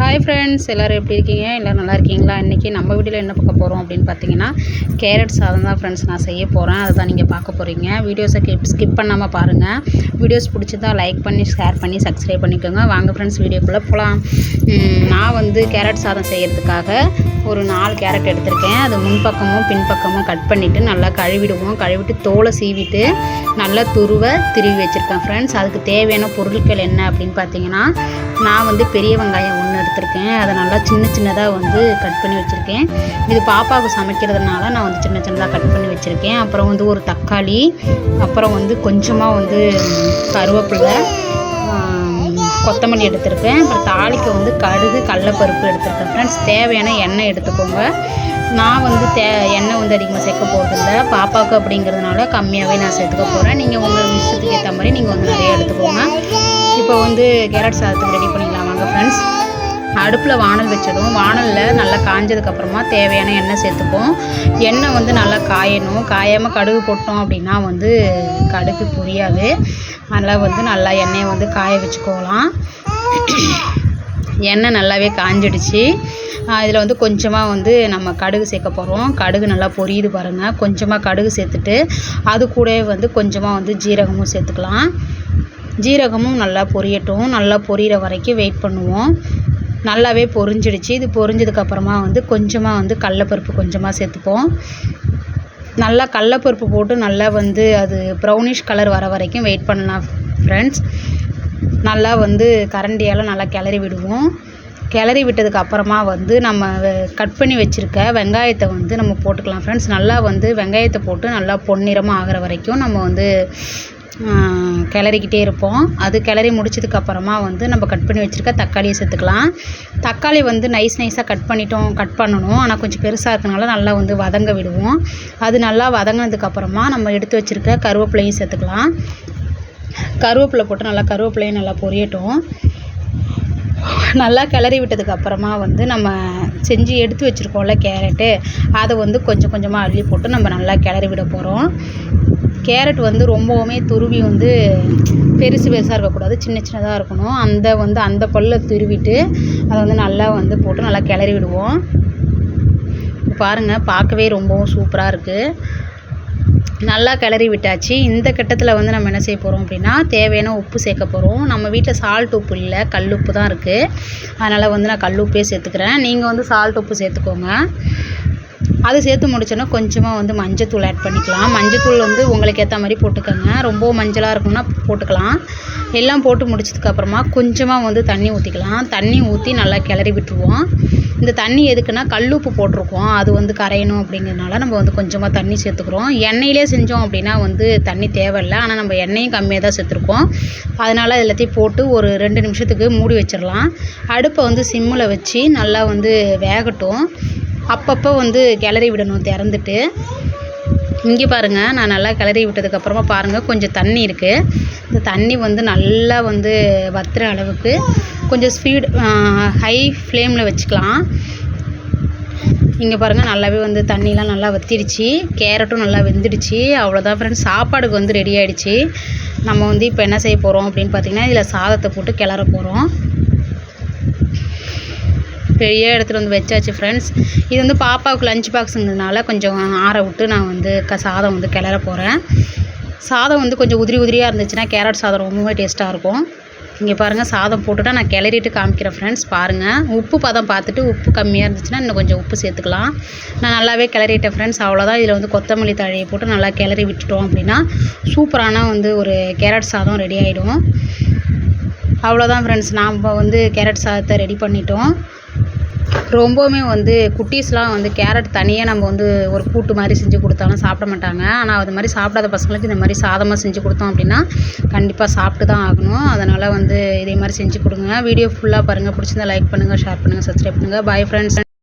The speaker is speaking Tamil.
ஹாய் ஃப்ரெண்ட்ஸ் எல்லோரும் எப்படி இருக்கீங்க? எல்லோரும் நல்லா இருக்கீங்களா? இன்றைக்கி நம்ம வீட்டில் என்ன பார்க்க போகிறோம் அப்படின்னு பார்த்தீங்கன்னா கேரட் சாதம் தான் ஃப்ரெண்ட்ஸ் நான் செய்ய போகிறேன் அதை தான் நீங்கள் பார்க்க போகிறீங்க வீடியோஸை ஸ்கிப் ஸ்கிப் பண்ணாமல் பாருங்கள் வீடியோஸ் பிடிச்சதா லைக் பண்ணி ஷேர் பண்ணி சப்ஸ்கிரைப் பண்ணிக்கோங்க. வாங்க ஃப்ரெண்ட்ஸ் வீடியோக்குள்ளே போகலாம் நான் வந்து கேரட் சாதம் செய்கிறதுக்காக ஒரு நாலு கேரட் எடுத்திருக்கேன். அது முன்பக்கமும் பின்பக்கமும் கட் பண்ணிவிட்டு நல்லா கழுவிடுவோம். கழுவிட்டு தோலை சீவிட்டு நல்லா துருவ திருவி வச்சுருக்கேன் ஃப்ரெண்ட்ஸ் அதுக்கு தேவையான பொருட்கள் என்ன அப்படின்னு பார்த்தீங்கன்னா நான் வந்து பெரிய வெங்காயம் ஒன்று எடுத்திருக்கேன். அதை நல்லா சின்ன சின்னதாக வந்து கட் பண்ணி வச்சுருக்கேன். இது பாப்பாவுக்கு சமைக்கிறதுனால நான் வந்து சின்ன சின்னதாக கட் பண்ணி வச்சுருக்கேன். அப்புறம் வந்து ஒரு தக்காளி அப்புறம் வந்து கொஞ்சமாக வந்து கருவேப்பிலை கொத்தமல்லி எடுத்திருக்கேன். அப்புறம் தாளிக்கு வந்து கடுகு கடலப்பருப்பு எடுத்திருக்கேன். ஃப்ரெண்ட்ஸ் தேவையான எண்ணெய் எடுத்துக்கோங்க. நான் வந்து தே எண்ணெய் வந்து அதிகமாக சேர்க்க போகிறதில்ல பாப்பாவுக்கு அப்படிங்கிறதுனால கம்மியாகவே நான் சேர்த்துக்க போகிறேன் நீங்கள் உங்கள் விஷயத்துக்கு ஏற்ற மாதிரி நீங்கள் வந்து நிறைய எடுத்துக்கோங்க. இப்போ வந்து கேரட் சாதத்துக்கு ரெடி பண்ணிக்கலாம் வாங்க ஃப்ரெண்ட்ஸ் அடுப்பில் வானல் வச்சதும் வானலில் நல்லா காஞ்சதுக்கப்புறமா தேவையான எண்ணெய் சேர்த்துப்போம். எண்ணெய் வந்து நல்லா காயணும். காயாமல் கடுகு போட்டோம் அப்படின்னா வந்து கடுகு புரியாது. அதனால் வந்து நல்லா எண்ணெயை வந்து காய வச்சுக்கோலாம். எண்ணெய் நல்லாவே காஞ்சிடுச்சு. இதில் வந்து கொஞ்சமாக வந்து நம்ம கடுகு சேர்க்க போகிறோம் கடுகு நல்லா பொரியுது பாருங்கள் கொஞ்சமாக கடுகு சேர்த்துட்டு அது கூடவே வந்து கொஞ்சமாக வந்து ஜீரகமும் சேர்த்துக்கலாம். ஜீரகமும் நல்லா பொரியட்டும். நல்லா பொரியிற வரைக்கும் வெயிட் பண்ணுவோம். நல்லாவே பொரிஞ்சிடுச்சு. இது பொரிஞ்சதுக்கப்புறமா வந்து கொஞ்சமாக வந்து கடலப்பருப்பு கொஞ்சமாக சேர்த்துப்போம். நல்லா கடலப்பருப்பு போட்டு நல்லா வந்து அது ப்ரௌனிஷ் கலர் வர வரைக்கும் வெயிட் பண்ணலாம் ஃப்ரெண்ட்ஸ் நல்லா வந்து கரண்டியால் நல்லா கிளறி விடுவோம். கிளறி விட்டதுக்கு அப்புறமா வந்து நம்ம கட் பண்ணி வச்சுருக்க வெங்காயத்தை வந்து நம்ம போட்டுக்கலாம் ஃப்ரெண்ட்ஸ் நல்லா வந்து வெங்காயத்தை போட்டு நல்லா பொன்னிறமாக ஆகிற வரைக்கும் நம்ம வந்து கிளறிக்கிட்டே இருப்போம். அது கிளறி முடிச்சதுக்கப்புறமா வந்து நம்ம கட் பண்ணி வச்சுருக்க தக்காளியை சேர்த்துக்கலாம். தக்காளி வந்து நைஸ் நைஸாக கட் பண்ணிட்டோம் கட் பண்ணணும். ஆனால் கொஞ்சம் பெருசாக இருக்கனால நல்லா வந்து வதங்க விடுவோம். அது நல்லா வதங்கினதுக்கப்புறமா நம்ம எடுத்து வச்சுருக்க கருவேப்பிலையும் சேர்த்துக்கலாம். கருவேப்பிலை போட்டு நல்லா கருவேப்பிலையும் நல்லா பொரியட்டும். நல்லா கிளறி விட்டதுக்கு அப்புறமா வந்து நம்ம செஞ்சு எடுத்து வச்சுருக்கோம்ல கேரட்டு அதை வந்து கொஞ்சம் கொஞ்சமாக அள்ளி போட்டு நம்ம நல்லா கிளறி விட போகிறோம் கேரட் வந்து ரொம்பவுமே துருவி வந்து பெருசு பெருசாக இருக்கக்கூடாது சின்ன சின்னதாக இருக்கணும். அந்த வந்து அந்த பல்லை துருவிட்டு அதை வந்து நல்லா வந்து போட்டு நல்லா கிளறி விடுவோம். பாருங்கள் பார்க்கவே ரொம்பவும் சூப்பராக இருக்குது நல்லா கிளறி விட்டாச்சு. இந்த கட்டத்தில் வந்து நம்ம என்ன செய்ய போகிறோம் அப்படின்னா தேவையான உப்பு சேர்க்க போகிறோம் நம்ம வீட்டில் சால்ட் உப்பு இல்லை கல் உப்பு தான் இருக்குது அதனால் வந்து நான் கல் உப்பே சேர்த்துக்கிறேன். நீங்கள் வந்து சால்ட் உப்பு சேர்த்துக்கோங்க. அது சேர்த்து முடிச்சோன்னா கொஞ்சமாக வந்து மஞ்சத்தூள் ஆட் பண்ணிக்கலாம். மஞ்சத்தூள் வந்து உங்களுக்கு ஏற்ற மாதிரி போட்டுக்கோங்க. ரொம்ப மஞ்சளாக இருக்கும்னா போட்டுக்கலாம். எல்லாம் போட்டு முடிச்சதுக்கப்புறமா கொஞ்சமாக வந்து தண்ணி ஊற்றிக்கலாம் தண்ணி ஊற்றி நல்லா கிளறி விட்டுருவோம். இந்த தண்ணி எதுக்குன்னா கல்லுப்பு போட்டிருக்கோம். அது வந்து கரையணும் அப்படிங்கிறதுனால நம்ம வந்து கொஞ்சமாக தண்ணி சேர்த்துக்கிறோம். எண்ணெயிலே செஞ்சோம் அப்படின்னா வந்து தண்ணி தேவையில்லை. ஆனால் நம்ம எண்ணெயும் கம்மியாக தான் சேர்த்துருக்கோம். அதனால் எல்லாத்தையும் போட்டு ஒரு ரெண்டு நிமிஷத்துக்கு மூடி வச்சிடலாம். அடுப்பை வந்து சிம்மில் வச்சு நல்லா வந்து வேகட்டும். அப்பப்போ வந்து கிளறி விடணும் திறந்துட்டு. இங்கே பாருங்கள் நான் நல்லா கிளறி விட்டதுக்கப்புறமா பாருங்கள் கொஞ்சம் தண்ணி இருக்குது இந்த தண்ணி வந்து நல்லா வந்து வத்துற அளவுக்கு கொஞ்சம் ஸ்பீடு ஹை ஃப்ளேமில் வச்சுக்கலாம். இங்கே பாருங்கள் நல்லாவே வந்து தண்ணிலாம் நல்லா வத்திடுச்சு. கேரட்டும் நல்லா வெந்துடுச்சு. அவ்வளோதான் ஃப்ரெண்ட்ஸ் சாப்பாடுக்கு வந்து ரெடி ஆகிடுச்சு நம்ம வந்து இப்போ என்ன செய்ய போகிறோம் அப்படின்னு பார்த்திங்கன்னா இதில் சாதத்தை போட்டு கிளற போகிறோம் பெரிய இடத்துல வந்து வச்சாச்சு ஃப்ரெண்ட்ஸ் இது வந்து பாப்பாவுக்கு லஞ்ச் பாக்ஸுங்கிறதுனால கொஞ்சம் ஆற விட்டு நான் வந்து க சாதம் வந்து கிளற போகிறேன் சாதம் வந்து கொஞ்சம் உதிரி உதிரியாக இருந்துச்சுன்னா கேரட் சாதம் ரொம்பவே டேஸ்ட்டாக இருக்கும். இங்கே பாருங்கள் சாதம் போட்டுவிட்டா நான் கிளறிட்டு காமிக்கிறேன் ஃப்ரெண்ட்ஸ் பாருங்கள் உப்பு பதம் பார்த்துட்டு உப்பு கம்மியாக இருந்துச்சுன்னா இன்னும் கொஞ்சம் உப்பு சேர்த்துக்கலாம். நான் நல்லாவே கிளறிட்டேன் ஃப்ரெண்ட்ஸ் அவ்வளோதான் இதில் வந்து கொத்தமல்லி தழையை போட்டு நல்லா கிளறி விட்டுட்டோம் அப்படின்னா சூப்பரான வந்து ஒரு கேரட் சாதம் ரெடி ஆகிடும் அவ்வளோதான் ஃப்ரெண்ட்ஸ் நாம் வந்து கேரட் சாதத்தை ரெடி பண்ணிட்டோம். ரொம்பவுமே வந்து குட்டீஸ்லாம் வந்து கேரட் தனியாக நம்ம வந்து ஒரு கூட்டு மாதிரி செஞ்சு கொடுத்தாலும் சாப்பிட மாட்டாங்க. ஆனால் அது மாதிரி சாப்பிடாத பசங்களுக்கு இந்த மாதிரி சாதமாக செஞ்சு கொடுத்தோம் அப்படின்னா கண்டிப்பாக சாப்பிட்டு தான் ஆகணும். அதனால் வந்து இதே மாதிரி செஞ்சு கொடுங்க. வீடியோ ஃபுல்லாக பாருங்கள் பிடிச்சிருந்தா லைக் பண்ணுங்கள் ஷேர் பண்ணுங்கள் சப்ஸ்கிரைப் பண்ணுங்கள் பாய் ஃப்ரெண்ட்ஸ்